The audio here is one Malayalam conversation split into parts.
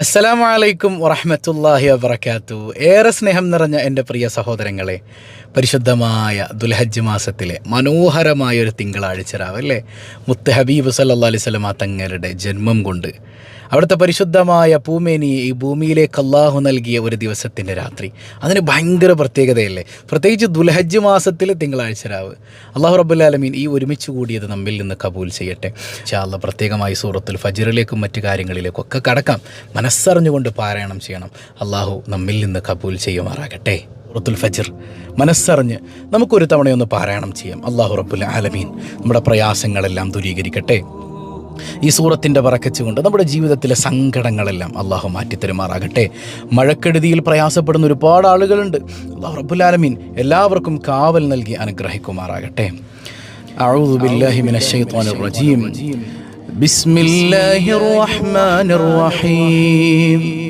അസ്സലാമു അലൈക്കും വറഹമത്തല്ലാഹി വബർക്കാത്തു ഏറെ സ്നേഹം നിറഞ്ഞ എന്റെ പ്രിയ സഹോദരങ്ങളെ പരിശുദ്ധമായ ദുൽഹജ്ജ് മാസത്തിലെ മനോഹരമായ ഒരു തിങ്കളാഴ്ച രാവല്ലേ മുത്ത് ഹബീബ് സല്ലാ അലൈഹി സ്വലമ തങ്ങളുടെ ജന്മം കൊണ്ട് അവിടുത്തെ പരിശുദ്ധമായ ഭൂമേനി ഈ ഭൂമിയിലേക്ക് അള്ളാഹു നൽകിയ ഒരു ദിവസത്തിന്റെ രാത്രി. അതിന് ഭയങ്കര പ്രത്യേകതയല്ലേ? പ്രത്യേകിച്ച് ദുൽഹജ്ജ് മാസത്തിലെ തിങ്കളാഴ്ച രാവ്. അള്ളാഹു റബുല്ലാലമീൻ ഈ ഒരുമിച്ച് കൂടിയത് നമ്മിൽ നിന്ന് കബൂൽ ചെയ്യട്ടെ. ചാള്ള പ്രത്യേകമായി സൂറത്തുൽ ഫജിറിലേക്കും മറ്റു കാര്യങ്ങളിലേക്കും ഒക്കെ കടക്കാം. മനസ്സറിഞ്ഞുകൊണ്ട് പാരായണം ചെയ്യണം. അള്ളാഹു നമ്മിൽ നിന്ന് കബൂൽ ചെയ്യുമാറാകട്ടെ. സൂറത്തുൽ ഫജിർ. മനസ്സറിഞ്ഞ് നമുക്കൊരു തവണയൊന്ന് പാരായണം ചെയ്യാം. അള്ളാഹു റബ്ബുൽ ആലമീൻ നമ്മുടെ പ്രയാസങ്ങളെല്ലാം ദൂരീകരിക്കട്ടെ. ഈ സൂറത്തിന്റെ പറക്കച്ചുകൊണ്ട് നമ്മുടെ ജീവിതത്തിലെ സങ്കടങ്ങളെല്ലാം അള്ളാഹു മാറ്റിത്തരുമാറാകട്ടെ. മഴക്കെടുതിയിൽ പ്രയാസപ്പെടുന്ന ഒരുപാട് ആളുകളുണ്ട്. അള്ളാഹു റബുലാലമീൻ എല്ലാവർക്കും കാവൽ നൽകി അനുഗ്രഹിക്കുമാറാകട്ടെ. ബിസ്മില്ലാഹിർ റഹ്മാനിർ റഹീം.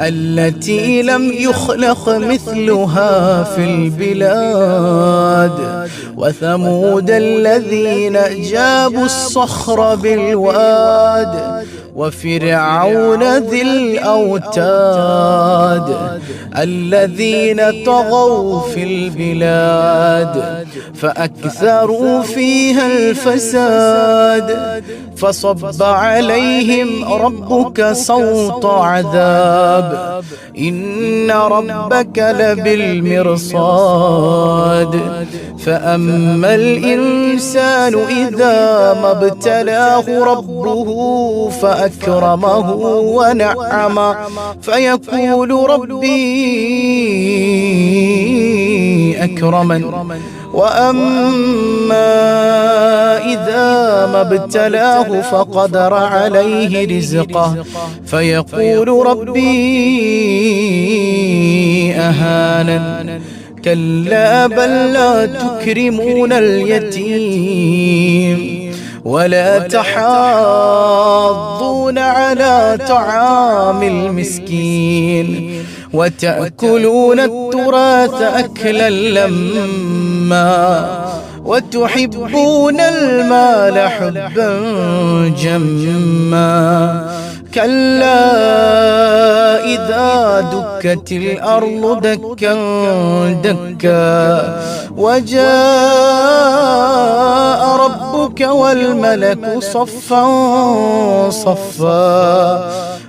التي لم يخلق مثلها في البلاد وثمود الذين جابوا الصخر بالواد وفرعون ذي الأوتاد الذين طغوا في البلاد. فأكثروا فيها الفساد. فصب عليهم ربك صوت عذاب. إن ربك لبالمرصاد. فأما الإنسان إذا ما ابتلاه ربه فأكرمه ونعم. فيقول ربي أكرمن. وأما إذا ما ابتلاه فقدر عليه رزقه. فيقول ربي أهانن كلا بل لا تكرمون اليتيم. ولا تحاضون على طعام المسكين. وتأكلون التراث أكلا لما وتحبون المال حبا جما. كلا إذا دكت الأرض دكا دكا. وجاء ربك والملك صفا صفا.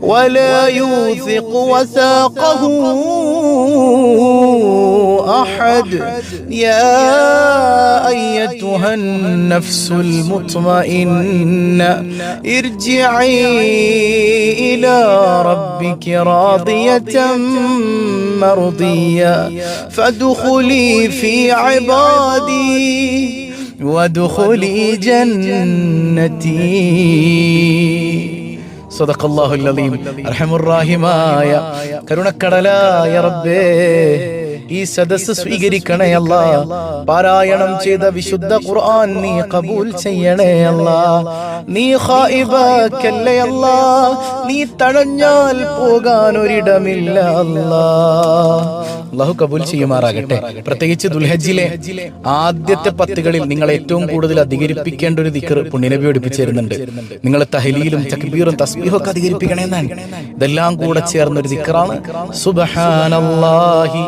ولا يوثق وثاقه أحد. يا أيتها النفس المطمئنة ارجعي إلى ربك راضية مرضية. فادخلي في عبادي وادخلي جنتي. സദഖല്ലാഹുൽ അലീം. അർഹമുറാഹിമായ കരുണക്കടലായ റബ്ബേ. ഈ സദസ് സ്വീകരിക്കണേ അല്ല. പാരായണം ചെയ്ത വിശുദ്ധ ഖുർആൻ നീ കബൂൽ ചെയ്യണേ അല്ല. നീ ഖായിബാക്കല്ലേ അല്ല. നീ തഴഞ്ഞാൽ പോകാൻ ഒരിടമില്ല അല്ലാ. അള്ളാഹു കബൂൽ ചെയ്യുമാറാകട്ടെ. പ്രത്യേകിച്ച് ദുൽഹജിലെ ആദ്യത്തെ പത്തുകളിൽ നിങ്ങൾ ഏറ്റവും കൂടുതൽ അധികരിപ്പിക്കേണ്ട ഒരു ദിക്കർ പുണ്യനബി പഠിപ്പിച്ചിരുന്നുണ്ട്. നിങ്ങൾ തഹലീലും തക്ബീറും തസ്ബീഹും ഒക്കെ അധികരിപ്പിക്കണേന്നാണ് ഇതെല്ലാം കൂടെ ചേർന്ന ഒരു ദിക്കറാണ് സുബ്ഹാനല്ലാഹി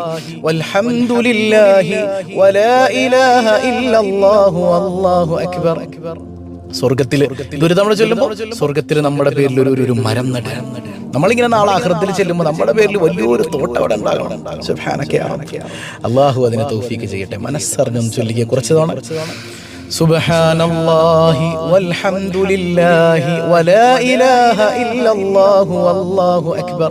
വൽഹംദുലില്ലാഹി വലാ ഇലാഹ ഇല്ലല്ലാഹു അല്ലാഹു അക്ബർ സ്വർഗത്തില് ഇതൊരു തവണ ചൊല്ലുമ്പോൾ സ്വർഗത്തിൽ നമ്മുടെ പേരിൽ ഒരു ഒരു മരം നടുക നമ്മളിങ്ങനെ നാളെ ആഹൃത്തിൽ ചെല്ലുമ്പോൾ നമ്മുടെ പേരിൽ വലിയൊരു തോട്ടം അവിടെ ഉണ്ടാകണം സുബ്ഹാനക്കയാണ് അള്ളാഹു അതിനെ തൗഫീക്ക് ചെയ്യട്ടെ മനസ്സറിഞ്ഞൊന്ന് ചൊല്ലിക്കുക കുറച്ച് തവണ سبحان الله والحمد لله ولا إله إلا الله والله أكبر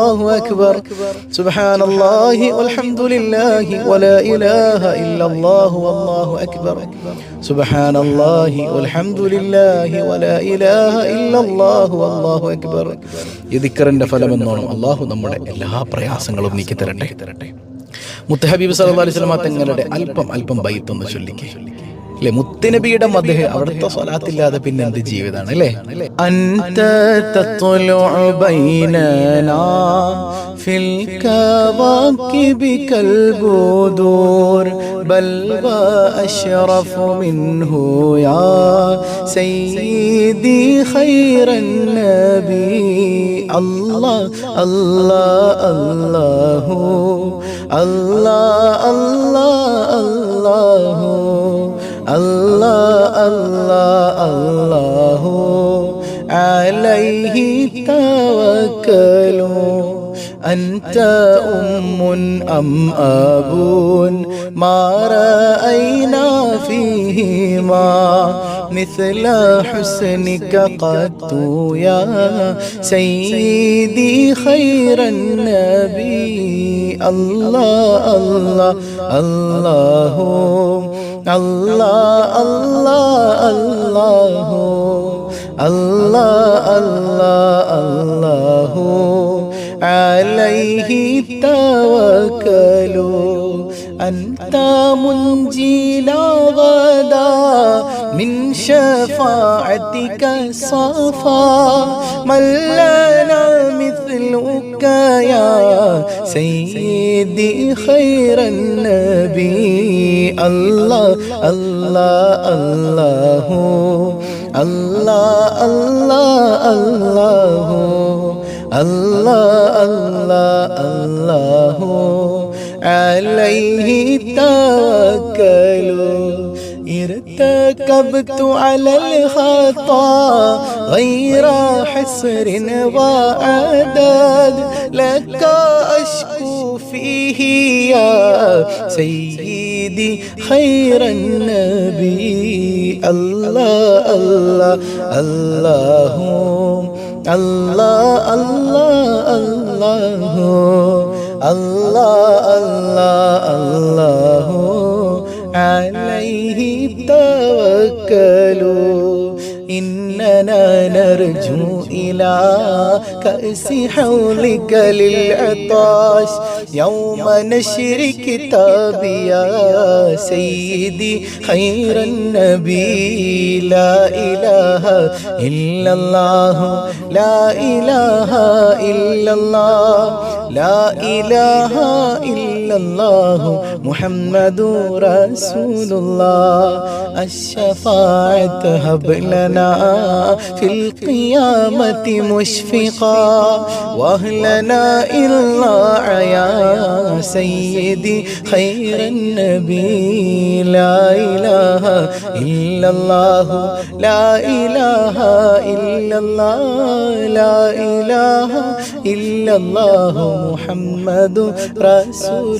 അല്ലാഹു അക്ബർ സുബ്ഹാനല്ലാഹി വൽഹംദുലില്ലാഹി വലാ ഇലാഹ ഇല്ലല്ലാഹു വല്ലാഹു അക്ബർ സുബ്ഹാനല്ലാഹി വൽഹംദുലില്ലാഹി വലാ ഇലാഹ ഇല്ലല്ലാഹു വല്ലാഹു അക്ബർ ഈ ദിക്റിന്റെ ഫലമെന്നോണം അല്ലാഹു നമ്മുടെ എല്ലാ പ്രയാസങ്ങളും നീക്കി തരട്ടെ. മുത്തഹബീബ് സല്ലല്ലാഹു അലൈഹി വസല്ലം തങ്ങളുടെ അല്പം അല്പം ബൈത്ത് ഒന്ന് ചൊല്ലിക്കേ. അല്ലെ? മുത്തിന് പീഠം അദ്ദേഹം അവിടുത്തെ സ്വലാത്തില്ലാതെ പിന്നെ എന്ത് ജീവിതമാണ് അല്ലെ? അള്ളാഹു അല്ലാ അല്ലാഹു الله الله الله عليه توكلوا أنت أم أم أب ما رأينا فيهما مثل حسنك قد يا سيدي خير النبي. الله الله الله الله. আল্লাহ আল্লাহ আল্লাহ আল্লাহ আল্লাহ আল্লাহ আলাইহি তাওয়াক্কালু। আনতা মুনজিলা গাদা من شفاعتك صفا من لنا مثلك يا سيدي خير النبي الله الله الله الله الله الله الله الله الله عليه توكلوا ارتكبت على الخطا غير حسر وعدد. لك أشكو فيه يا سيدي خير النبي. الله الله الله الله الله الله الله الله الله. إننا نرجو إلى كأس حولك للعطاش. يوم نشر كتابي يا سيدي خير النبي. لا إله إلا الله. لا إله إلا الله. لا إله إلا الله محمد رسول الله. الشفاعة هب لنا في القيامة مشفقا. وأهلنا إلا يا سيدي خير النبي. لا إله إلا الله. لا إله إلا الله. لا إله إلا الله. محمد رسول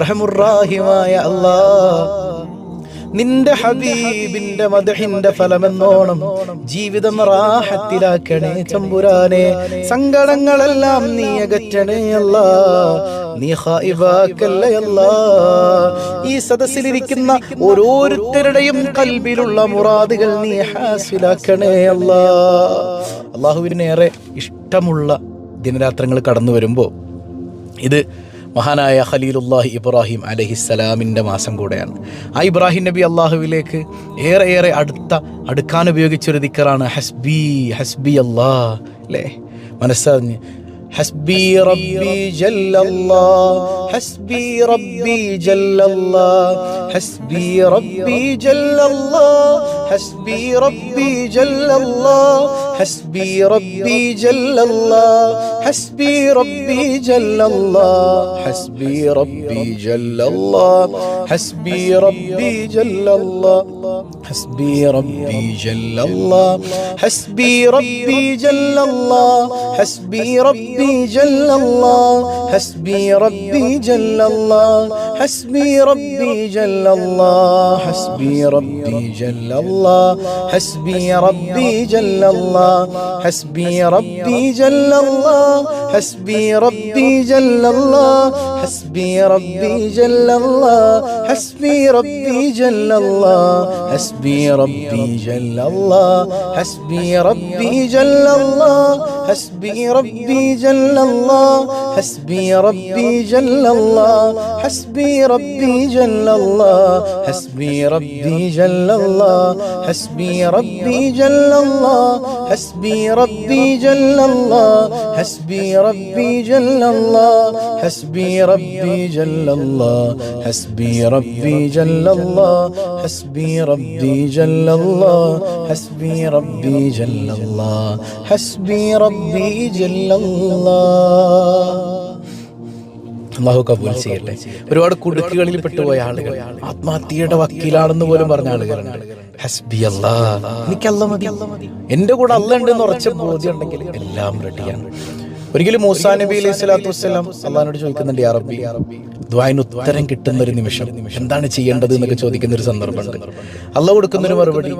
റഹമുറാഹിമായ അല്ലാ നിന്റെ ഹബീബിന്റെ മദഹിന്റെ ഫലമെന്നോണം ജീവിതം റാഹത്തിലാക്കണേ ചമ്പുരാനെ. സങ്കടങ്ങളെല്ലാം നീ അകറ്റണേ അല്ല. നീ ഈ സദസ്സിലിരിക്കുന്ന ഓരോരുത്തരുടെയും കൽബിലുള്ള മുറാദുകൾ നീ ഹാസിലാക്കണേ അല്ല. അള്ളാഹുവിനേറെ ഇഷ്ടമുള്ള ദിനരാത്രങ്ങൾ കടന്നു വരുമ്പോൾ ഇത് മഹാനായ ഖലീലുല്ലാഹി ഇബ്രാഹിം അലഹിസ്സലാമിന്റെ മാസം കൂടെയാണ്. ആ ഇബ്രാഹിം നബി അള്ളാഹുവിലേക്ക് ഏറെ ഏറെ അടുത്ത അടുക്കാൻ ഉപയോഗിച്ചൊരു ദിക്കറാണ് ഹസ്ബി ഹസ്ബി അല്ലാ അല്ലേ? മനസ്സറിഞ്ഞ്. ഹസ്ബി റബ്ബി ജല്ലല്ലാ ഹസ്ബി റബ്ബി ജല്ലല്ലാ ഹസ്ബി റബ്ബി ജല്ലല്ലാ. حسبي ربي جل الله. حسبي ربي جل الله. حسبي ربي جل الله. حسبي ربي جل الله. حسبي ربي جل الله. حسبي ربي جل الله حسبي ربي جل الله حسبي ربي جل الله حسبي ربي جل الله حسبي ربي جل الله حسبي ربي جل الله حسبي ربي جل الله حسبي ربي جل الله حسبي ربي جل الله حسبي ربي جل الله حسبي ربي جل الله حسبي حسبي ربي جل الله حسبي ربي جل الله حسبي ربي جل الله حسبي ربي جل الله حسبي ربي جل الله حسبي ربي جل الله حسبي ربي جل الله حسبي ربي جل الله حسبي ربي جل الله. حسبي ربي جل الله. حسبي ربي جل الله. حسبي ربي جل الله. حسبي ربي جل الله. حسبي ربي جل الله. അള്ളാഹു കബൂൽ ചെയ്യട്ടെ. ഒരുപാട് കുടുക്കുകളിൽ പെട്ടുപോയ ആളുകൾ. ആത്മഹത്യയുടെ വക്കീലാണെന്ന് പോലും പറഞ്ഞ ആളുകളുണ്ട്. ഹസ്ബി അല്ലാ എനിക്കല്ല മതി. എന്റെ കൂടെ അല്ല ഉണ്ടെന്ന് ഉറച്ച ബോധ്യം ഉണ്ടെങ്കിൽ എല്ലാം റെഡിയാണ് ഒരിക്കലും മൂസാ നബി അലൈഹി സ്വലാത്തു വസ്സലാം അള്ളഹാനോട് ചോദിക്കുന്നുണ്ട് യാ റബ്ബി ദ്വായന് ഉത്തരം കിട്ടുന്ന ഒരു നിമിഷം എന്താണ് ചെയ്യേണ്ടത് എന്നൊക്കെ ചോദിക്കുന്ന ഒരു സന്ദർഭമുണ്ട്. അള്ള കൊടുക്കുന്ന ഒരു മറുപടി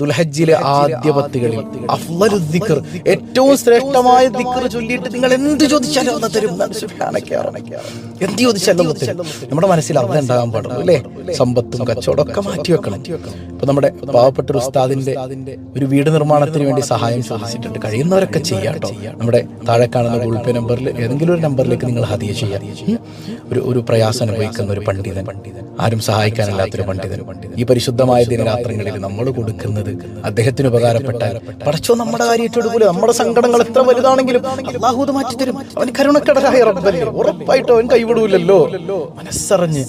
ദുൽഹജ്ജിലെ ആദ്യ പത്തുകളിൽ ദിക്ർ ഏറ്റവും ശ്രേഷ്ഠമായ ദിക്ർ ചൊല്ലിയിട്ട് നിങ്ങൾ എന്ത് ചോദിച്ചാലും തരും. എന്ത് ചോദിച്ചാലും തരും. നമ്മുടെ മനസ്സിൽ അത് ഉണ്ടാകാൻ പാടുള്ളൂ അല്ലേ? സമ്പത്തും കച്ചവടം ഒക്കെ മാറ്റി വെക്കണം. ഇപ്പൊ നമ്മുടെ പാവപ്പെട്ട ഒരു ഉസ്താദിന്റെ ഒരു വീട് നിർമ്മാണത്തിന് വേണ്ടി സഹായം ചോദിച്ചിട്ടുണ്ട്. കഴിയുന്നവരൊക്കെ ചെയ്യാം നമ്മുടെ താഴെ കാണുന്ന ഗൂഗിൾ പേ നമ്പറിൽ ഏതെങ്കിലും ഒരു നമ്പറിലേക്ക് നിങ്ങൾ ഹതിയ ചെയ്യാം ഒരു ഒരു പ്രയാസം അനുഭവിക്കുന്ന ഒരു പണ്ഡിതൻ. ആരും സഹായിക്കാനില്ലാത്തൊരു പണ്ഡിതൻ. ഈ പരിശുദ്ധമായ ദിനരാത്രങ്ങളിൽ നമ്മൾ കൊടുക്കുന്നത് അദ്ദേഹത്തിന് ഉപകാരപ്പെട്ടാൽ പടച്ചോ നമ്മുടെ കാര്യത്തോട് പോലും നമ്മുടെ സങ്കടങ്ങൾ എത്ര വലുതാണെങ്കിലും അത് മാറ്റിത്തരും അവൻ കരുണക്കടലായ ഉറപ്പായിട്ടും അവൻ കൈവിടൂലല്ലോ. മനസ്സറിഞ്ഞ്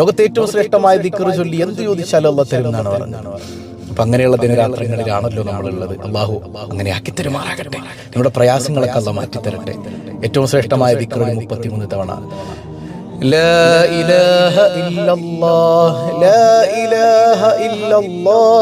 ലോകത്തെ ഏറ്റവും ശ്രേഷ്ഠമായ ദിക്കറ് ചൊല്ലി എന്ത് ചോദിച്ചാലും അല്ല തരും എന്നാണ് പറഞ്ഞത്. അപ്പൊ അങ്ങനെയുള്ള ദിനരാത്രങ്ങളിലാണല്ലോ നമ്മളുള്ളത് അള്ളാഹു അങ്ങനെ ആക്കി തരുമാറാകട്ടെ നമ്മുടെ പ്രയാസങ്ങളൊക്കെ അല്ല മാറ്റിത്തരട്ടെ ഏറ്റവും ശ്രേഷ്ഠമായ ദിക്കറുകൾ മുപ്പത്തിമൂന്ന് തവണ لا إله إلا الله لا إله إلا الله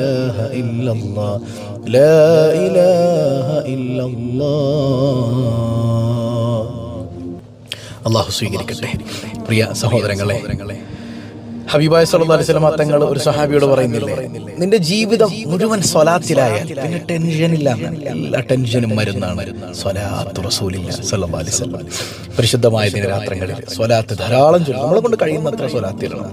إله إلا الله لا إله إلا الله അള്ളാഹു സ്വീകരിക്കട്ടെ പ്രിയ സഹോദരങ്ങളെ ഹബീബായ സല്ലല്ലാഹു അലൈഹി തങ്ങൾ ഒരു സഹാബിയോട് പറയുന്നില്ലേ? നിന്റെ ജീവിതം മുഴുവൻ സ്വലാത്തിലായാൽ പിന്നെ ടെൻഷൻ ഇല്ല എല്ലാ ടെൻഷനും മരുന്നാണ്. സ്വലാത്ത് റസൂലില്ല അലൈഹി പരിശുദ്ധമായ ദിനരാത്രങ്ങളിൽ സ്വലാത്ത് ധാരാളം ചൊല്ലും. നമ്മളെ കൊണ്ട് കഴിയുന്നത്ര സ്വലാത്തിലാണ്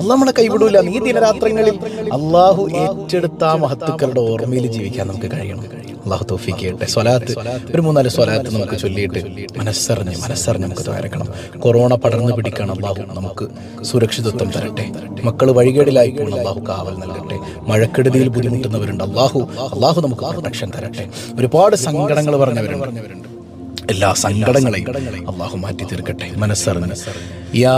അല്ല നമ്മളെ കൈവിടൂല. നീ ദിനരാത്രങ്ങളിൽ അള്ളാഹു ഏറ്റെടുത്ത മഹത്തുക്കളുടെ ഓർമ്മയിൽ ജീവിക്കാൻ നമുക്ക് കഴിയണം. അള്ളാഹു തോഫിക്ക് ചെയ്യട്ടെ. സ്വലാത്ത് ഒരു മൂന്നാൽ സ്വലാത്ത് നമുക്ക് ചൊല്ലിയിട്ട് മനസ്സറിഞ്ഞ് മനസ്സറിഞ്ഞ് നമുക്ക് തയ്യാറക്കണം കൊറോണ പടർന്നു പിടിക്കണം അള്ളാഹു നമുക്ക് സുരക്ഷിതത്വം തരട്ടെ. മക്കൾ വഴികേടിലായി പോകണം അള്ളാഹു കാവൽ നൽകട്ടെ. മഴക്കെടുതിയിൽ ബുദ്ധിമുട്ടുന്നവരുണ്ട് അള്ളാഹു അള്ളാഹു നമുക്ക് പ്രൊട്ടക്ഷൻ തരട്ടെ. ഒരുപാട് സങ്കടങ്ങൾ പറഞ്ഞവരുണ്ട്. എല്ലാ സങ്കടങ്ങളെയും അള്ളാഹു മാറ്റി തീർക്കട്ടെ. മനസ്സറിഞ്ഞ്. യാ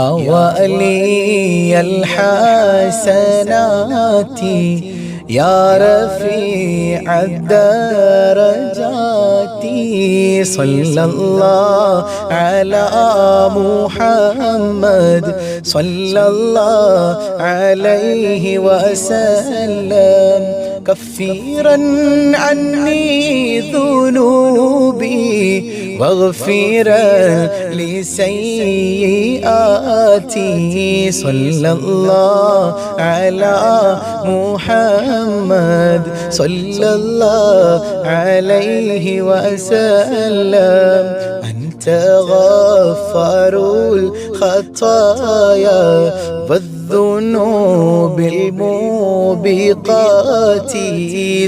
يا رفيع الدرجات صلى الله على محمد صلى الله عليه وسلم. كفيرا عني ذنوبي واغفرا لسيئاتي. صلى الله على محمد. صلى الله عليه وسلم. أنت غفار الخطايا. والذنوب الموبقات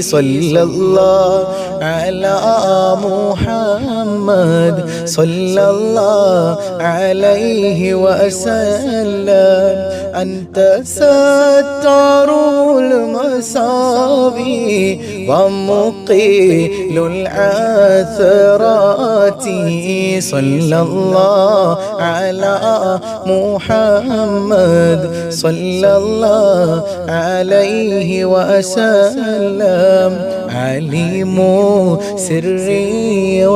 صلى الله على محمد صلى الله عليه وسلم. أنت ستار المساوي ومقيل العثرات. صلى الله على محمد. صلى الله عليه وسلم. عليم سري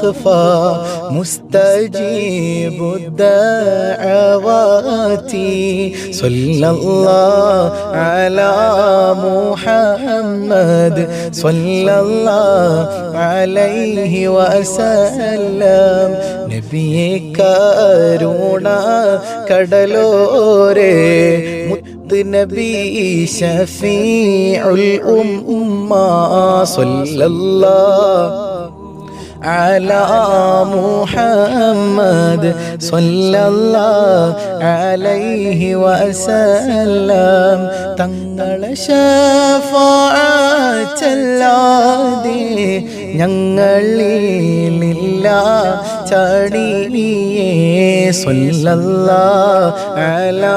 وأخفى مستجيب الدعوات صلى الله على محمد صلى الله عليه وسلم നബിയെ കരുണ കടലോരെ മുത്ത് നബി ഷഫീഉൽ ഉമ്മ സല്ലല്ലാഹു على محمد صلى الله عليه وسلم തങ്ങളെ ഷഫാഅത്തല്ലാതെ ഞങ്ങളിലില്ല ചടിയേ സ്വല്ലല്ലാഹു അലാ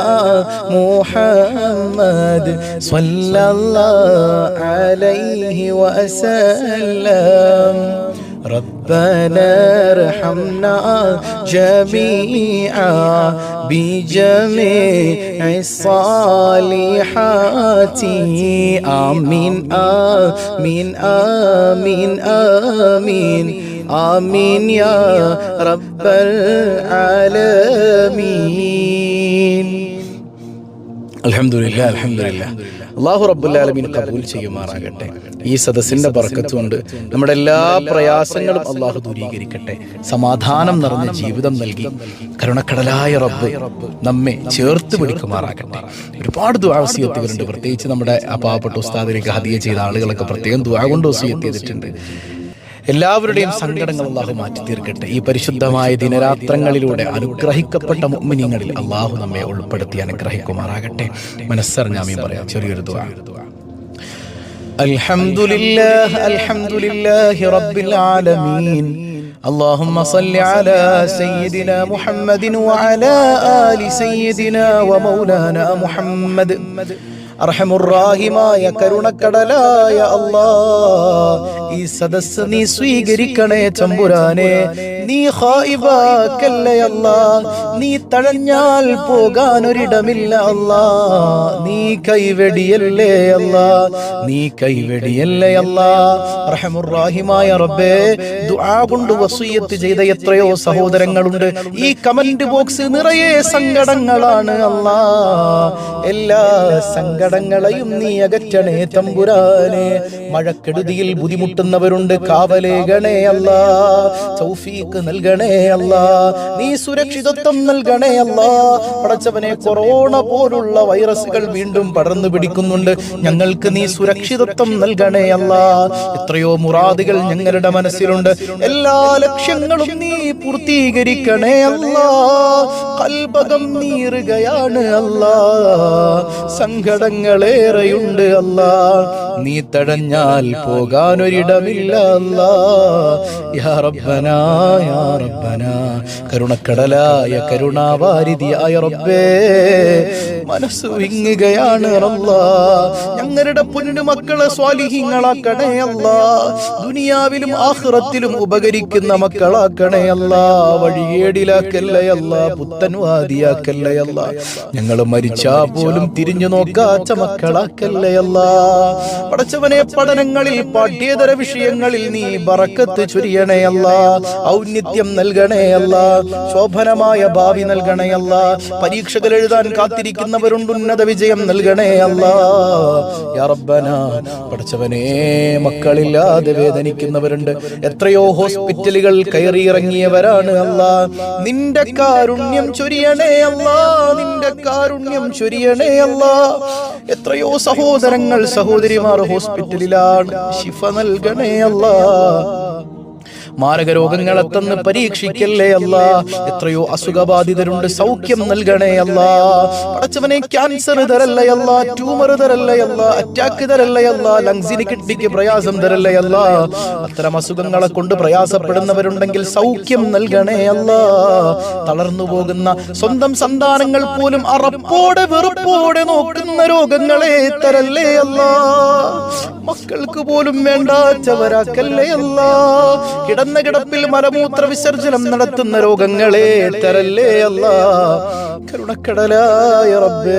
മുഹമ്മദ് സ്വല്ലല്ലാഹു അലൈഹി വസല്ലം ربنا ارحمنا جميعا بجميع الصالحات. آمين آمين آمين آمين آمين يا رب العالمين. الحمد لله الحمد لله. അള്ളാഹു റബ്ബുല്ലാലമീൻ കബൂൽ ചെയ്യുമാറാകട്ടെ. ഈ സദസ്സിന്റെ ബർക്കത്തുകൊണ്ട് നമ്മുടെ എല്ലാ പ്രയാസങ്ങളും അള്ളാഹു ദൂരീകരിക്കട്ടെ. സമാധാനം നിറഞ്ഞ ജീവിതം നൽകി കരുണക്കടലായ റബ്ബ് നമ്മെ ചേർത്ത് പിടിക്കുമാറാകട്ടെ. ഒരുപാട് ദുരാവസ്യത്തുകളുണ്ട് പ്രത്യേകിച്ച് നമ്മുടെ ആ പാവപ്പെട്ട ഉസ്താദിലേക്ക് ഹതിയ ചെയ്ത ആളുകളൊക്കെ പ്രത്യേകം ദുആ കൊണ്ട് വസിയത്ത് ചെയ്തിട്ടുണ്ട്. എല്ലാവരുടെയും സങ്കടങ്ങൾ അള്ളാഹു മാറ്റി തീർക്കട്ടെ ഈ പരിശുദ്ധമായ ദിനരാത്രങ്ങളിലൂടെ അനുഗ്രഹിക്കപ്പെട്ട മുഅ്മിനീങ്ങളിൽ അള്ളാഹു നമ്മെ ഉൾപ്പെടുത്തി അനുഗ്രഹിക്കുമാറാകട്ടെ മനസ്സറിഞ്ഞാമീ പറയാം ചെറിയൊരു ദുആ الحمد لله الحمد لله رب العالمين اللهم صل على سيدنا محمد وعلى آل سيدنا ومولانا محمد അർഹമുറാഹിമായ കരുണക്കടലായ അല്ലാ ഈ സദസ് നീ സ്വീകരിക്കണേ ചമ്പുരാനെ. നീ ഹായിബാക്കല്ലേ അല്ലാ നീ തഴഞ്ഞാൽ പോകാൻ ഒരിടമില്ല അല്ലാ നീ കൈവെടിയല്ലേ അല്ലാ നീ കൈവെടിയല്ലേ അല്ലാ റഹമുറാഹിമായ റബ്ബേ ദുആ കൊണ്ട് വസൂയത്ത് ചെയ്ത എത്രയോ സഹോദരങ്ങളുണ്ട്. ഈ കമന്റ് ബോക്സ് നിറയെ സങ്കടങ്ങളാണ് അല്ലാ എല്ലാ സങ്കടങ്ങളെയും നീ അകറ്റണേ തമ്പുരാനെ. മഴക്കെടുതിയിൽ ബുദ്ധിമുട്ടുന്നവരുണ്ട് കാവലേകണേ അല്ല സൗഫീക്ക് നൽകണേ അല്ല നീ സുരക്ഷിതത്വം നൽകണേ അല്ല പടച്ചവനെ കൊറോണ പോലുള്ള വൈറസുകൾ വീണ്ടും പടർന്നു പിടിക്കുന്നുണ്ട്. ഞങ്ങൾക്ക് നീ സുരക്ഷിതത്വം നൽകണേ അല്ല എത്രയോ മുറാദുകൾ ഞങ്ങളുടെ മനസ്സിലുണ്ട്. എല്ലാ ലക്ഷ്യങ്ങളും നീ പൂർത്തീകരിക്കണേ അല്ലാ. കൽപകം നീറുകയാണ് അല്ലാ. സങ്കടങ്ങളേറെയുണ്ട് അല്ലാ. നീ തടഞ്ഞാൽ പോകാനൊരിടമില്ല അല്ലാ. യാ റബ്ബനാ യാ റബ്ബനാ. കരുണക്കടലായ കരുണാവാരിതിയായ റബ്ബേ. മനസ്സ് വിങ്ങുകയാണ് അല്ലാ. ഞങ്ങളുടെ പൊന്നു മക്കളെ സ്വാലിഹിങ്ങളാക്കണേ അല്ലാ. ദുനിയാവിലും ആഖിറത്തിലും ഉപകരിക്കുന്ന മക്കളാക്കണേ അല്ല. വഴിയേടിലാക്കല്ലേ അല്ലാ. പുത്തൻവാദിയാക്കല്ലേ അല്ല. ഞങ്ങൾ മരിച്ചാ പോലും തിരിഞ്ഞു നോക്കാച്ച മക്കളാക്കല്ലേ അല്ല. പടച്ചവനെ പഠനങ്ങളിൽ പാഠ്യേതര വിഷയങ്ങളിൽ നീ ബറക്കത്ത് ചൊരിയണേ അല്ലാ. ഔന്നിത്യം നൽകണേ അല്ലാ. ശോഭനമായ ഭാവി നൽകണേ അല്ലാ. പരീക്ഷകൾ എഴുതാൻ കാത്തിരിക്കുന്നവരുണ്ട് ഉന്നത വിജയം നൽകണേ അല്ലാ. യാ റബ്ബനാ പടച്ചവനെ മക്കളില്ലാതെ വേദനിക്കുന്നവരുണ്ട്. എത്രയോ ഹോസ്പിറ്റലുകൾ കയറിയിറങ്ങിയവരാണ് അല്ലാ. നിന്റെ കാരുണ്യം ചൊരിയണേ അല്ലാ. നിന്റെ കാരുണ്യം ചൊരിയണേ അല്ലാ. എത്രയോ സഹോദരങ്ങൾ സഹോദരിമാർ ഹോസ്പിറ്റലിലാണ് ശിഫ നൽകണേ അല്ലാ. മാരക രോഗങ്ങളെ തന്ന് പരീക്ഷിക്കല്ലേ അല്ല? എത്രയോ അസുഖബാധിതരുണ്ട്. സൗഖ്യം നൽകണേ അല്ല. പടച്ചവനെ ക്യാൻസർ തരല്ലേ അല്ല? ട്യൂമർ തരല്ലേ അല്ല? അറ്റാക്ക് തരല്ലേ അല്ല? ലങ്സിന് കിഡ്നിക്ക് പ്രയാസം തരല്ലേ അല്ല? അത്തരം അസുഖങ്ങളെ കൊണ്ട് പ്രയാസപ്പെടുന്നവരുണ്ടെങ്കിൽ സൗഖ്യം നൽകണേ അല്ല. തളർന്നു പോകുന്ന സ്വന്തം സന്താനങ്ങൾ പോലും അറപ്പോടെ വെറുപ്പോടെ നോക്കുന്ന രോഗങ്ങളെ തരല്ലേ അല്ല? മക്കൾക്ക് പോലും വേണ്ടാച്ചവരാക്കല്ലേ അല്ല? കിടന്ന കിടപ്പിൽ മലമൂത്ര വിസർജനം നടത്തുന്ന രോഗങ്ങളെ തരല്ലേ അല്ല? കരുണക്കടലായ റബ്ബേ.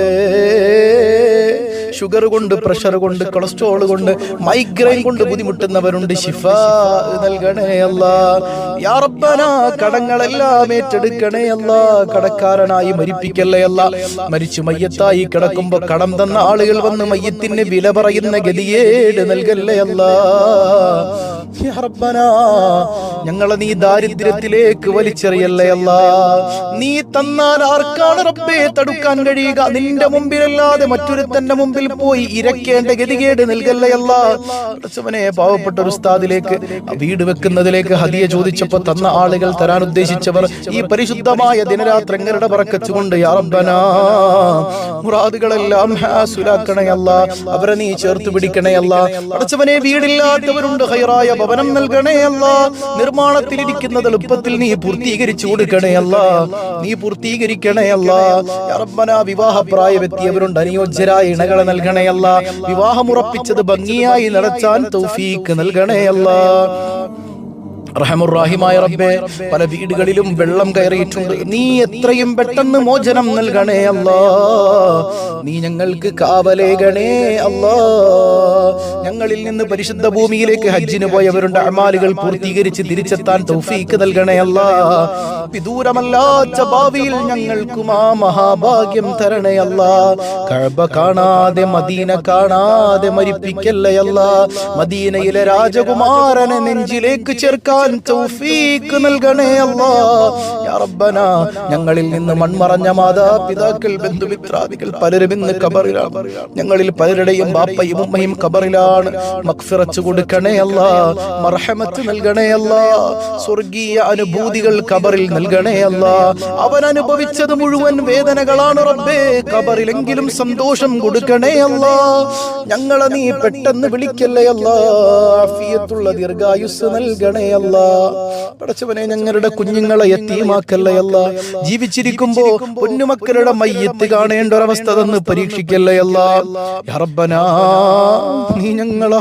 ഷുഗർ കൊണ്ട് പ്രഷർ കൊണ്ട് കൊളസ്ട്രോൾ കൊണ്ട് മൈഗ്രെയിൻ കൊണ്ട് ബുദ്ധിമുട്ടുന്നവരുണ്ട്. ശിഫ നൽകണേ കടങ്ങളെല്ലാം ഏറ്റെടുക്കണേ അല്ല. കടക്കാരനായി മരിപ്പിക്കല്ലേ അല്ല. മരിച്ചു മയ്യത്തായി കിടക്കുമ്പോ കടം തന്ന ആളുകൾ വന്ന് മയ്യത്തിന് വില പറയുന്ന ഗതിയേട് നൽകല്ലേ അല്ല. ഞങ്ങളെ നീ ദാരിദ്ര്യത്തിലേക്ക് വലിച്ചെറിയല്ലേ അല്ല. നീ തന്നാൽ ആർക്കാണ് റബ്ബേ തടുക്കാൻ കഴിയുക? നിന്റെ മുമ്പിലല്ലാതെ മറ്റൊരുത്തന്റെ മുമ്പിൽ പോയി ഇരക്കേണ്ട ഗതികേട് നൽകല്ലയല്ല അടച്ചവനെ പാവപ്പെട്ട ഒരു ഉസ്താദിലേക്ക് വീട് വെക്കുന്നതിലേക്ക് ഹദിയ ചോദിച്ചപ്പോ തന്ന ആളുകൾ തരാൻ ഉദ്ദേശിച്ചവർ ഈ പരിശുദ്ധമായ ദിനരാത്രങ്ങളുടെ പറക്കച്ചുകൊണ്ട് മുറാദുകളെല്ലാം ഹാസുലാക്കണയല്ല അവരെ നീ ചേർത്ത് പിടിക്കണയല്ല അടച്ചവനെ വീടില്ലാത്തവരുണ്ട് ഹൈറായ ഭവനം നൽകണയല്ല നിർമ്മാണത്തിലിരിക്കുന്നത് എളുപ്പത്തിൽ നീ പൂർത്തീകരിച്ചു കൊടുക്കണയല്ല നീ പൂർത്തീകരിക്കണയല്ല യാ റബ്ബനാ വിവാഹ പ്രായമെത്തിയവരുണ്ട് അനുയോജ്യരായ ഇണകളെ നൽകണയല്ല വിവാഹമുറപ്പിച്ചത് ഭംഗിയായി നടത്താൻ തൗഫീക്ക് നൽകണയല്ല റഹമുറാഹിമായ റബ്ബേ പല വീടുകളിലും വെള്ളം കയറിയിട്ടുണ്ട്. നീ എത്രയും പെട്ടെന്ന് മോചനം നൽകണേ അല്ലാ. നീ ഞങ്ങൾക്ക് കാവലേകണേ അല്ലാ. ഞങ്ങളിൽ നിന്ന് പരിശുദ്ധ ഭൂമിയിലേക്ക് ഹജ്ജിന് പോയവരുണ്ട് അമാലുകൾ പൂർത്തീകരിച്ച് തിരിച്ചെത്താൻ തൗഫീക്ക് നൽകണേ അല്ലാ. വിദൂരമല്ലാത്ത ഭാവിയിൽ ഞങ്ങൾക്കും ആ മഹാഭാഗ്യം തരണേ അല്ലാ. കഴബ കാണാതെ മദീന കാണാതെ മരിപ്പിക്കല്ലേ അല്ലാ. മദീനയിലെ രാജകുമാരനെ നെഞ്ചിലേക്ക് ചേർക്കാൻ തൗഫീക്ക് നൽകണേ അല്ലാ. യാ റബ്ബന ഞങ്ങളിൽ നിന്ന് മൺമറഞ്ഞ മാതാപിതാക്കൾ ബന്ധുമിത്രാദികൾ പലരും ഇന്ന് കബറിലാണ് ഞങ്ങളിൽ പലരുടെയും ബാപ്പയും ഉമ്മയും കബറിലാണ് മക്ഫിറച്ചു കൊടുക്കണേ അല്ലാ മർഹമത്ത് നൽകണേ അല്ലാ. സ്വർഗീയ അനുഭൂതികൾ കബറിൽ നൽകണേ അല്ലാ. അവൻ അനുഭവിച്ചത് മുഴുവൻ വേദനകളാണ് റബ്ബേ. കബറിലെങ്കിലും സന്തോഷം കൊടുക്കണേ അല്ല. ഞങ്ങളെ നീ പെട്ടെന്ന് വിളിക്കല്ലേ അല്ല. ദീർഘായുസ് നൽകണേ അല്ല. പടച്ചവനെ ഞങ്ങളുടെ കുഞ്ഞുങ്ങളെ എത്തിയുമാക്കല്ലേ അല്ല ജീവിച്ചിരിക്കുമ്പോ പൊന്നുമക്കളുടെ മയ്യത്ത് കാണേണ്ട ഒരവസ്ഥ തന്ന് പരീക്ഷിക്കല്ലേ അല്ല യാ റബ്ബനാ, നീ ഞങ്ങളെ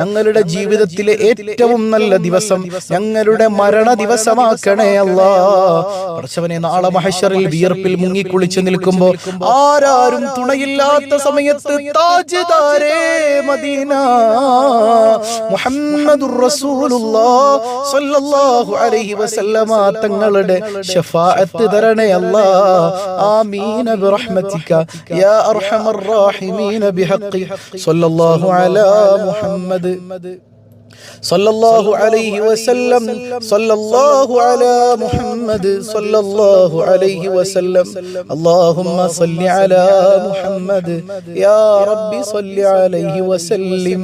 ഞങ്ങളുടെ ജീവിതത്തിലെ ഏറ്റവും നല്ല ദിവസം ഞങ്ങളുടെ മരണ ദിവസമാക്കണേ അല്ല പടച്ചവനെ നാളെ മഹേശ്വറിൽ വിയർപ്പിൽ മുങ്ങിക്കുളിച്ച് നിൽക്കുമ്പോ ആരാരും തുണയില്ലാത്ത സമയത്ത് താജ്ദാരേ മദീന. മുഹമ്മദുർ തങ്ങളുടെ ഷഫാഅത്ത് തരണേ അല്ലാ ആമീൻ ബിറഹ്മതിക യാ അർഹമർ റാഹിമീൻ ബിഹഖി സ്വല്ലല്ലാഹു അലാ മുഹമ്മദ് صلى الله عليه وسلم صلى الله على محمد صلى الله عليه وسلم اللهم صل على محمد يا رب صل عليه وسلم